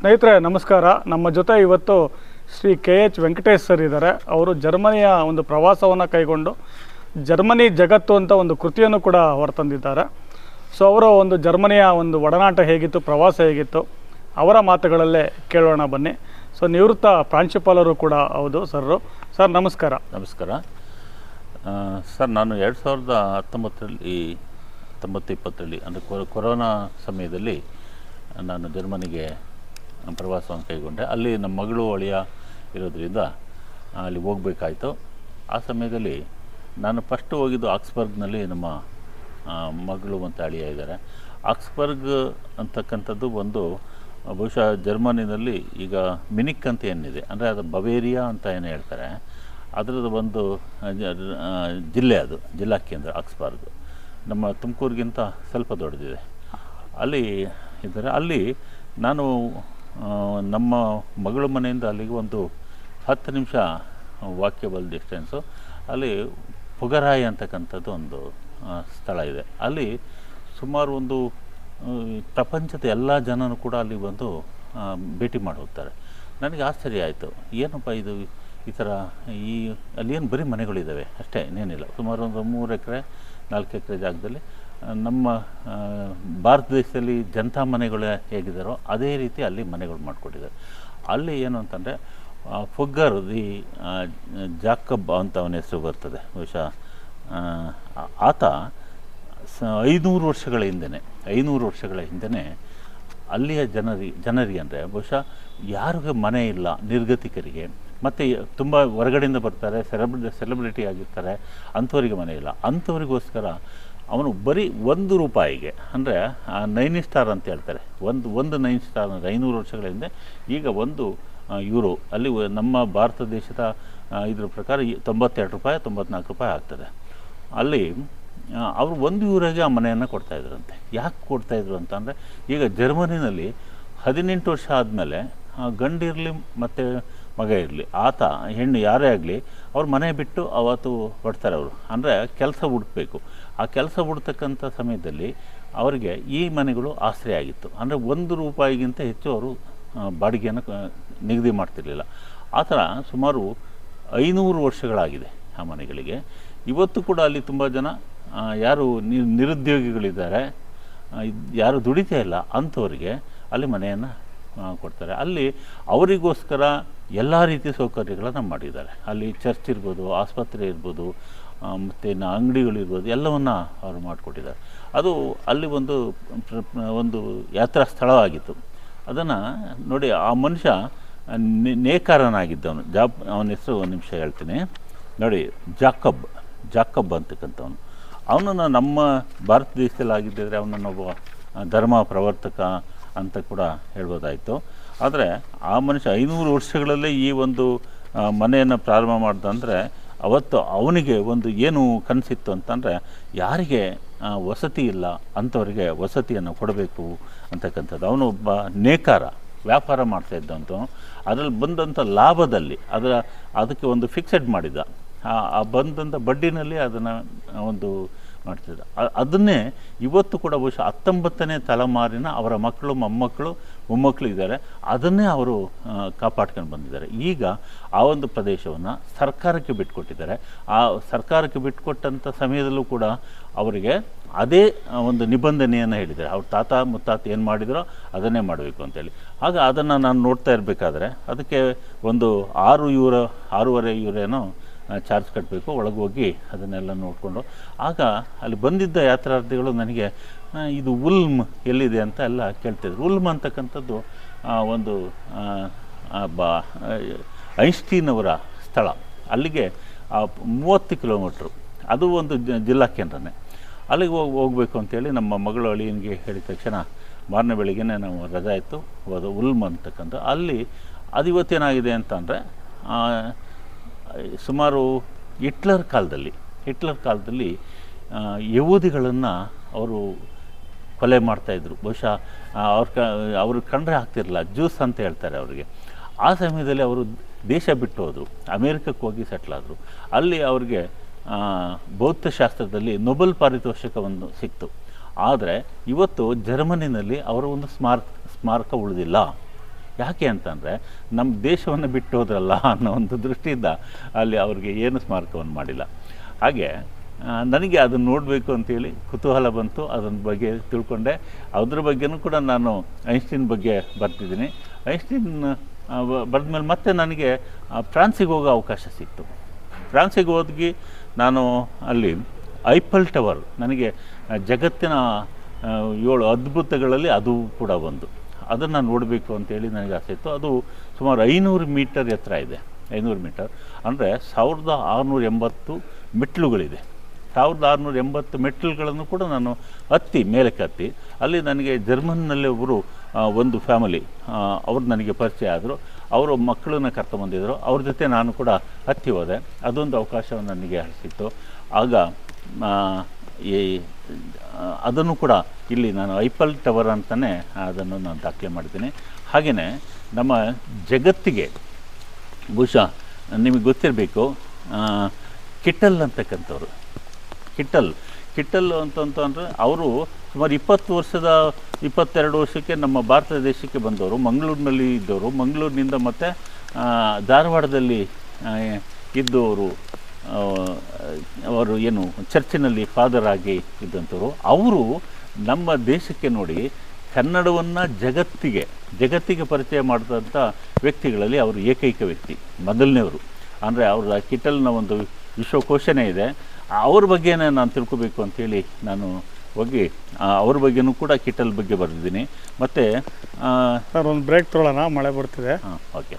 ಸ್ನೇಹಿತರೆ, ನಮಸ್ಕಾರ. ನಮ್ಮ ಜೊತೆ ಇವತ್ತು Shri K H Venkatesh sir ಇದ್ದಾರೆ. ಅವರು ಜರ್ಮನಿಯ ಒಂದು ಪ್ರವಾಸವನ್ನು ಕೈಗೊಂಡು ಜರ್ಮನಿ ಜಗತ್ತು ಅಂತ ಒಂದು ಕೃತಿಯನ್ನು ಕೂಡ ಹೊರತಂದಿದ್ದಾರೆ. ಸೊ, ಅವರ ಒಂದು ಜರ್ಮನಿಯ ಒಂದು ಒಡನಾಟ ಹೇಗಿತ್ತು, ಪ್ರವಾಸ ಹೇಗಿತ್ತು, ಅವರ ಮಾತುಗಳಲ್ಲೇ ಕೇಳೋಣ ಬನ್ನಿ. ಸೊ, ನಿವೃತ್ತ ಪ್ರಾಂಶುಪಾಲರು ಕೂಡ ಹೌದು ಸರ್ರು. ಸರ್, ನಮಸ್ಕಾರ. ನಮಸ್ಕಾರ. ಸರ್, ನಾನು ಎರಡು ಸಾವಿರದ ಹತ್ತೊಂಬತ್ತರಲ್ಲಿ, ಹತ್ತೊಂಬತ್ತು ಇಪ್ಪತ್ತರಲ್ಲಿ, ಅಂದರೆ ಕೊರ- ಕೊರೋನಾ ಸಮಯದಲ್ಲಿ ನಾನು ಜರ್ಮನಿಗೆ ಪ್ರವಾಸವನ್ನು ಕೈಗೊಂಡೆ ಅಲ್ಲಿ ನಮ್ಮ ಮಗಳು ಅಳಿಯ ಇರೋದ್ರಿಂದ ಅಲ್ಲಿ ಹೋಗಬೇಕಾಯ್ತು. ಆ ಸಮಯದಲ್ಲಿ ನಾನು ಫಸ್ಟ್ ಹೋಗಿದ್ದು ಆಕ್ಸ್ಬರ್ಗ್ನಲ್ಲಿ ನಮ್ಮ ಮಗಳು ಮತ್ತು ಅಳಿಯ ಇದ್ದಾರೆ. ಆಕ್ಸ್ಬರ್ಗ್ ಅಂತಕ್ಕಂಥದ್ದು ಒಂದು, ಬಹುಶಃ ಜರ್ಮನಿನಲ್ಲಿ ಈಗ ಮಿನಿಕ್ ಅಂತ ಏನಿದೆ, ಅಂದರೆ ಅದು ಬವೇರಿಯಾ ಅಂತ ಏನು ಹೇಳ್ತಾರೆ. ಅದರದ್ದು ಒಂದು ಜಿಲ್ಲೆ ಅದು, ಜಿಲ್ಲಾ ಕೇಂದ್ರ ಆಕ್ಸ್ಬರ್ಗ್. ನಮ್ಮ ತುಮಕೂರಿಗಿಂತ ಸ್ವಲ್ಪ ದೊಡ್ಡದಿದೆ. ಅಲ್ಲಿ ಇದ್ದಾರೆ. ಅಲ್ಲಿ ನಾನು ನಮ್ಮ ಮಗಳ ಮನೆಯಿಂದ ಅಲ್ಲಿಗೆ ಒಂದು ಹತ್ತು ನಿಮಿಷ ವಾಕ್ಯಬಲ್ ಡಿಸ್ಟೆನ್ಸು ಅಲ್ಲಿ ಪುಗರಾಯಿ ಅಂತಕ್ಕಂಥದ್ದು ಒಂದು ಸ್ಥಳ ಇದೆ. ಅಲ್ಲಿ ಸುಮಾರು ಒಂದು ಪ್ರಪಂಚದ ಎಲ್ಲ ಜನರು ಕೂಡ ಅಲ್ಲಿ ಬಂದು ಭೇಟಿ ಮಾಡಿ ಹೋಗ್ತಾರೆ. ನನಗೆ ಆಶ್ಚರ್ಯ ಆಯಿತು. ಏನಪ್ಪ ಇದು ಈ ಥರ ಈ, ಅಲ್ಲಿ ಏನು ಬರೀ ಮನೆಗಳಿದ್ದಾವೆ ಅಷ್ಟೇ, ಇನ್ನೇನಿಲ್ಲ. ಸುಮಾರು ಒಂದು ಮೂರು ಎಕರೆ, ನಾಲ್ಕು ಎಕರೆ ಜಾಗದಲ್ಲಿ. ನಮ್ಮ ಭಾರತ ದೇಶದಲ್ಲಿ ಜನತಾ ಮನೆಗಳು ಹೇಗಿದ್ದಾರೋ ಅದೇ ರೀತಿ ಅಲ್ಲಿ ಮನೆಗಳು ಮಾಡಿಕೊಟ್ಟಿದ್ದಾರೆ. ಅಲ್ಲಿ ಏನು ಅಂತಂದರೆ ಫುಗ್ಗರ್ ದಿ ಜಾಕಬ್ ಅಂತ ಅವನ ಹೆಸರು ಬರ್ತದೆ, ಬಹುಶಃ ಆತ ಸ, ಐನೂರು ವರ್ಷಗಳ ಹಿಂದೆನೇ, ಐನೂರು ವರ್ಷಗಳ ಹಿಂದೆಯೇ ಅಲ್ಲಿಯ ಜನರಿ ಜನರಿಗೆ ಅಂದರೆ ಬಹುಶಃ ಯಾರಿಗೂ ಮನೆ ಇಲ್ಲ ನಿರ್ಗತಿಕರಿಗೆ, ಮತ್ತು ತುಂಬ ಹೊರಗಡೆಯಿಂದ ಬರ್ತಾರೆ, ಸೆಲೆಬ್ರಿ, ಸೆಲೆಬ್ರಿಟಿ ಆಗಿರ್ತಾರೆ, ಅಂಥವರಿಗೆ ಮನೆ ಇಲ್ಲ. ಅಂಥವರಿಗೋಸ್ಕರ ಅವನು ಬರೀ ಒಂದು ರೂಪಾಯಿಗೆ ಅಂದರೆ ನೈನ್ ಸ್ಟಾರ್ ಅಂತ ಹೇಳ್ತಾರೆ ಒಂದು ಒಂದು ನೈನ್ ಸ್ಟಾರ್ ಅಂದರೆ ಐನೂರು ವರ್ಷಗಳ ಹಿಂದೆ ಈಗ ಒಂದು ಯೂರೋ ಅಲ್ಲಿ ನಮ್ಮ ಭಾರತ ದೇಶದ ಆ, ಇದ್ರ ಪ್ರಕಾರ ತೊಂಬತ್ತೆರಡು ರೂಪಾಯಿ ತೊಂಬತ್ನಾಲ್ಕು ರೂಪಾಯಿ ಆಗ್ತದೆ. ಅಲ್ಲಿ ಅವರು ಒಂದು ಯೂರೋಗೆ ಆ ಮನೆಯನ್ನು ಕೊಡ್ತಾಯಿದ್ರಂತೆ ಯಾಕೆ ಕೊಡ್ತಾಯಿದ್ರು ಅಂತಂದರೆ ಈಗ ಜರ್ಮನಿನಲ್ಲಿ ಹದಿನೆಂಟು ವರ್ಷ ಆದಮೇಲೆ ಗಂಡಿರಲಿ ಮತ್ತು ಮಗ ಇರಲಿ, ಆತ, ಹೆಣ್ಣು ಯಾರೇ ಆಗಲಿ, ಅವ್ರ ಮನೆ ಬಿಟ್ಟು ಅವತ್ತು ಹೊಡ್ತಾರೆ ಅವರು. ಅಂದರೆ ಕೆಲಸ ಹುಡುಕಬೇಕು. ಆ ಕೆಲಸ ಹುಡ್ತಕ್ಕಂಥ ಸಮಯದಲ್ಲಿ ಅವರಿಗೆ ಈ ಮನೆಗಳು ಆಶ್ರಯ ಆಗಿತ್ತು. ಅಂದರೆ ಒಂದು ರೂಪಾಯಿಗಿಂತ ಹೆಚ್ಚು ಅವರು ಬಾಡಿಗೆಯನ್ನು ನಿಗದಿ ಮಾಡ್ತಿರ್ಲಿಲ್ಲ. ಆ ಥರ ಸುಮಾರು ಐನೂರು ವರ್ಷಗಳಾಗಿದೆ ಆ ಮನೆಗಳಿಗೆ. ಇವತ್ತು ಕೂಡ ಅಲ್ಲಿ ತುಂಬ ಜನ ಯಾರು ನಿರುದ್ಯೋಗಿಗಳಿದ್ದಾರೆ ಯಾರು ದುಡಿತಾ ಇಲ್ಲ, ಅಂಥವರಿಗೆ ಅಲ್ಲಿ ಮನೆಯನ್ನು ಕೊಡ್ತಾರೆ. ಅಲ್ಲಿ ಅವರಿಗೋಸ್ಕರ ಎಲ್ಲ ರೀತಿಯ ಸೌಕರ್ಯಗಳನ್ನು ಮಾಡಿದ್ದಾರೆ. ಅಲ್ಲಿ ಚರ್ಚ್ ಇರ್ಬೋದು, ಆಸ್ಪತ್ರೆ ಇರ್ಬೋದು ಮತ್ತು ಅಂಗಡಿಗಳಿರ್ಬೋದು ಎಲ್ಲವನ್ನು ಅವರು ಮಾಡಿಕೊಟ್ಟಿದ್ದಾರೆ. ಅದು ಅಲ್ಲಿ ಒಂದು ಒಂದು ಯಾತ್ರಾ ಸ್ಥಳವಾಗಿತ್ತು. ಅದನ್ನು ನೋಡಿ ಆ ಮನುಷ್ಯ ನೇಕಾರನಾಗಿದ್ದವನು. ಜಾಬ್ ಅವನ ಹೆಸರು ಒಂದು ನಿಮಿಷ ಹೇಳ್ತೀನಿ. ನೋಡಿ, ಜಾಕಬ್ ಜಾಕಬ್ ಅಂತಕ್ಕಂಥವನು. ಅವನನ್ನು ನಮ್ಮ ಭಾರತ ದೇಶದಲ್ಲಿ ಆಗಿದ್ದರೆ ಅವನನ್ನು ಒಬ್ಬ ಧರ್ಮ ಪ್ರವರ್ತಕ ಅಂತ ಕೂಡ ಹೇಳ್ಬೋದಾಯಿತು. ಆದರೆ ಆ ಮನುಷ್ಯ ಐನೂರು ವರ್ಷಗಳಲ್ಲೇ ಈ ಒಂದು ಮನೆಯನ್ನು ಪ್ರಾರಂಭ ಮಾಡಿದಂದರೆ ಅವತ್ತು ಅವನಿಗೆ ಒಂದು ಏನು ಕನಸಿತ್ತು ಅಂತಂದರೆ ಯಾರಿಗೆ ವಸತಿ ಇಲ್ಲ ಅಂಥವರಿಗೆ ವಸತಿಯನ್ನು ಕೊಡಬೇಕು ಅಂತಕ್ಕಂಥದ್ದು. ಅವನು ಒಬ್ಬ ನೇಕಾರ, ವ್ಯಾಪಾರ ಮಾಡ್ತಾ ಇದ್ದಂಥ ಅದರಲ್ಲಿ ಬಂದಂಥ ಲಾಭದಲ್ಲಿ, ಅದರ, ಅದಕ್ಕೆ ಒಂದು ಫಿಕ್ಸೆಡ್ ಮಾಡಿದ ಆ- ಆ ಬಂದಂಥ ಬಡ್ಡಿನಲ್ಲಿ ಅದನ್ನು ಒಂದು ಮಾಡ್ತಿದ್ದ ಅ- ಅದನ್ನೇ ಇವತ್ತು ಕೂಡ ಬಹುಶಃ ಹತ್ತೊಂಬತ್ತನೇ ತಲೆಮಾರಿನ ಅವರ ಮಕ್ಕಳು, ಮೊಮ್ಮಕ್ಕಳು ಮೊಮ್ಮಕ್ಕಳು ಇದ್ದಾರೆ. ಅದನ್ನೇ ಅವರು ಕಾಪಾಡ್ಕೊಂಡು ಬಂದಿದ್ದಾರೆ. ಈಗ ಆ ಒಂದು ಪ್ರದೇಶವನ್ನು ಸರ್ಕಾರಕ್ಕೆ ಬಿಟ್ಟುಕೊಟ್ಟಿದ್ದಾರೆ ಆ ಸರ್ಕಾರಕ್ಕೆ ಬಿಟ್ಟುಕೊಟ್ಟಂಥ ಸಮಯದಲ್ಲೂ ಕೂಡ ಅವರಿಗೆ ಅದೇ ಒಂದು ನಿಬಂಧನೆಯನ್ನು ಹೇಳಿದ್ದಾರೆ. ಅವ್ರ ತಾತ ಮುತ್ತಾತ ಏನು ಮಾಡಿದರೋ ಅದನ್ನೇ ಮಾಡಬೇಕು ಅಂತೇಳಿ ಆಗ ಅದನ್ನು ನಾನು ನೋಡ್ತಾ ಇರಬೇಕಾದ್ರೆ ಅದಕ್ಕೆ ಒಂದು ಆರು ಯೂರೋ ಆರೂವರೆ ಯೂರೇನೋ ಚಾರ್ಜ್ ಕಟ್ಟಬೇಕು ಒಳಗೆ ಹೋಗಿ ಅದನ್ನೆಲ್ಲ ನೋಡಿಕೊಂಡು. ಆಗ ಅಲ್ಲಿ ಬಂದಿದ್ದ ಯಾತ್ರಾರ್ಥಿಗಳು ನನಗೆ ಇದು ಉಲ್ಮ್ ಎಲ್ಲಿದೆ ಅಂತ ಎಲ್ಲ ಕೇಳ್ತಿದ್ರು. ಉಲ್ಮ್ ಅಂತಕ್ಕಂಥದ್ದು ಒಂದು ಬಾ ಅವರ ಸ್ಥಳ. ಅಲ್ಲಿಗೆ ಮೂವತ್ತು ಕಿಲೋಮೀಟ್ರು. ಅದು ಒಂದು ಜಿಲ್ಲಾ ಕೇಂದ್ರನೇ. ಅಲ್ಲಿಗೆ ಹೋಗಿ, ಹೋಗಬೇಕು ಅಂತೇಳಿ ನಮ್ಮ ಮಗಳು ಅಳಿಯನಿಗೆ ಹೇಳಿದ ತಕ್ಷಣ, ಮಾರನೇ ಬೆಳಿಗ್ಗೆ ನಾವು ರಜಾ ಇತ್ತು ಹೋದ ಉಲ್ಮ್ ಅಂತಕ್ಕಂಥ, ಅಲ್ಲಿ ಅದು ಇವತ್ತೇನಾಗಿದೆ ಅಂತಂದರೆ ಸುಮಾರು ಹಿಟ್ಲರ್ ಕಾಲದಲ್ಲಿ ಹಿಟ್ಲರ್ ಕಾಲದಲ್ಲಿ ಯಹೂದಿಗಳನ್ನು ಅವರು ಕೊಲೆ ಮಾಡ್ತಾಯಿದ್ರು ಬಹುಶಃ ಅವ್ರ ಕ, ಅವರು ಕಂಡ್ರೆ ಆಗ್ತಿರಲಿಲ್ಲ. ಜ್ಯೂಸ್ ಅಂತ ಹೇಳ್ತಾರೆ ಅವರಿಗೆ. ಆ ಸಮಯದಲ್ಲಿ ಅವರು ದೇಶ ಬಿಟ್ಟು ಹೋದರು. ಅಮೇರಿಕಕ್ಕೆ ಹೋಗಿ ಸೆಟ್ಲ್ ಆದರು. ಅಲ್ಲಿ ಅವ್ರಿಗೆ ಭೌತಶಾಸ್ತ್ರದಲ್ಲಿ ನೊಬೆಲ್ ಪಾರಿತೋಷಿಕವನ್ನು ಸಿಕ್ತು. ಆದರೆ, ಇವತ್ತು ಜರ್ಮನಿನಲ್ಲಿ ಅವರ ಒಂದು ಸ್ಮಾರಕ ಸ್ಮಾರಕ ಉಳಿದಿಲ್ಲ. ಯಾಕೆ ಅಂತಂದರೆ ನಮ್ಮ ದೇಶವನ್ನು ಬಿಟ್ಟು ಹೋದ್ರಲ್ಲ ಅನ್ನೋ ಒಂದು ದೃಷ್ಟಿಯಿಂದ ಅಲ್ಲಿ ಅವ್ರಿಗೆ ಏನು ಸ್ಮಾರಕವನ್ನು ಮಾಡಿಲ್ಲ. ಹಾಗೆ ನನಗೆ ಅದನ್ನು ನೋಡಬೇಕು ಅಂತೇಳಿ ಕುತೂಹಲ ಬಂತು ಅದನ್ನ ಬಗ್ಗೆ ತಿಳ್ಕೊಂಡೆ. ಅದ್ರ ಬಗ್ಗೆನೂ ಕೂಡ ನಾನು ಐನ್ಸ್ಟೀನ್ ಬಗ್ಗೆ ಬರ್ತಿದ್ದೀನಿ. ಐನ್ಸ್ಟೀನ್ ಬರೆದ್ಮೇಲೆ ಮತ್ತೆ ನನಗೆ ಫ್ರಾನ್ಸಿಗೆ ಹೋಗೋ ಅವಕಾಶ ಸಿಕ್ತು. ಫ್ರಾನ್ಸಿಗೆ ಹೋದ್ಗಿ ನಾನು ಅಲ್ಲಿ ಐಪಲ್ ಟವರ್, ನನಗೆ ಜಗತ್ತಿನ ಏಳು ಅದ್ಭುತಗಳಲ್ಲಿ ಅದು ಕೂಡ ಒಂದು. ಅದನ್ನು ನೋಡಬೇಕು ಅಂತೇಳಿ ನನಗೆ ಆಸೆ ಇತ್ತು. ಅದು ಸುಮಾರು ಐನೂರು ಮೀಟರ್ ಎತ್ತರ ಇದೆ. ಐನೂರು ಮೀಟರ್. ಅಂದರೆ ಸಾವಿರದ ಆರುನೂರ ಎಂಬತ್ತು ಮೆಟ್ಲುಗಳಿದೆ ಸಾವಿರದ ಆರುನೂರ ಎಂಬತ್ತು ಮೆಟ್ಲುಗಳನ್ನು ಕೂಡ ನಾನು ಹತ್ತಿ, ಮೇಲಕ್ಕೆ ಹತ್ತಿ. ಅಲ್ಲಿ ನನಗೆ ಜರ್ಮನ್ನಲ್ಲಿ ಒಬ್ಬರು ಒಂದು ಫ್ಯಾಮಿಲಿ ಅವ್ರು ನನಗೆ ಪರಿಚಯ ಆದರು. ಅವರು ಮಕ್ಕಳನ್ನ ಕರ್ಕೊಂಬಂದಿದ್ರು ಅವ್ರ ಜೊತೆ ನಾನು ಕೂಡ ಹತ್ತಿ ಹೋದೆ. ಅದೊಂದು ಅವಕಾಶವನ್ನು ನನಗೆ ಸಿಕ್ತು ಆಗ ಈ ಅದನ್ನು ಕೂಡ ಇಲ್ಲಿ ನಾನು ಐಪಲ್ ಟವರ್ ಅಂತಲೇ ಅದನ್ನು ನಾನು ದಾಖಲೆ ಮಾಡ್ತೀನಿ ಹಾಗೆಯೇ ನಮ್ಮ ಜಗತ್ತಿಗೆ ಬಹುಶಃ ನಿಮಗೆ ಗೊತ್ತಿರಬೇಕು ಕಿಟ್ಟಲ್ ಅಂತಕ್ಕಂಥವ್ರು. ಕಿಟ್ಟಲ್ ಕಿಟ್ಟಲ್ ಅಂತಂತಂದರೆ ಅವರು ಸುಮಾರು ಇಪ್ಪತ್ತು ವರ್ಷದ, ಇಪ್ಪತ್ತೆರಡು ವರ್ಷಕ್ಕೆ ನಮ್ಮ ಭಾರತ ದೇಶಕ್ಕೆ ಬಂದವರು, ಮಂಗಳೂರಿನಲ್ಲಿ ಇದ್ದವರು, ಮಂಗಳೂರಿನಿಂದ ಮತ್ತು ಧಾರವಾಡದಲ್ಲಿ ಇದ್ದವರು ಅವರು ಏನು ಚರ್ಚಿನಲ್ಲಿ ಫಾದರ್ ಆಗಿ ಇದ್ದಂಥವ್ರು. ಅವರು ನಮ್ಮ ದೇಶಕ್ಕೆ ನೋಡಿ ಕನ್ನಡವನ್ನು ಜಗತ್ತಿಗೆ ಜಗತ್ತಿಗೆ ಪರಿಚಯ ಮಾಡಿದಂಥ ವ್ಯಕ್ತಿಗಳಲ್ಲಿ ಅವರು ಏಕೈಕ ವ್ಯಕ್ತಿ ಮೊದಲನೇವರು. ಅಂದರೆ ಅವ್ರದ್ದು ಕಿಟಲ್ನ ಒಂದು ವಿಶ್ವಕೋಶನೇ ಇದೆ. ಅವ್ರ ಬಗ್ಗೆನೇ ನಾನು ತಿಳ್ಕೊಬೇಕು ಅಂಥೇಳಿ ನಾನು ಹೋಗಿ ಅವ್ರ ಬಗ್ಗೆನೂ ಕೂಡ ಕಿಟಲ್ ಬಗ್ಗೆ ಬರೆದಿದ್ದೀನಿ. ಮತ್ತು ಸರ್ ಒಂದು ಬ್ರೇಕ್ ತೊಗೊಳ್ಳೋಣ ಮಳೆ ಬರ್ತಿದೆ. ಹಾಂ ಓಕೆ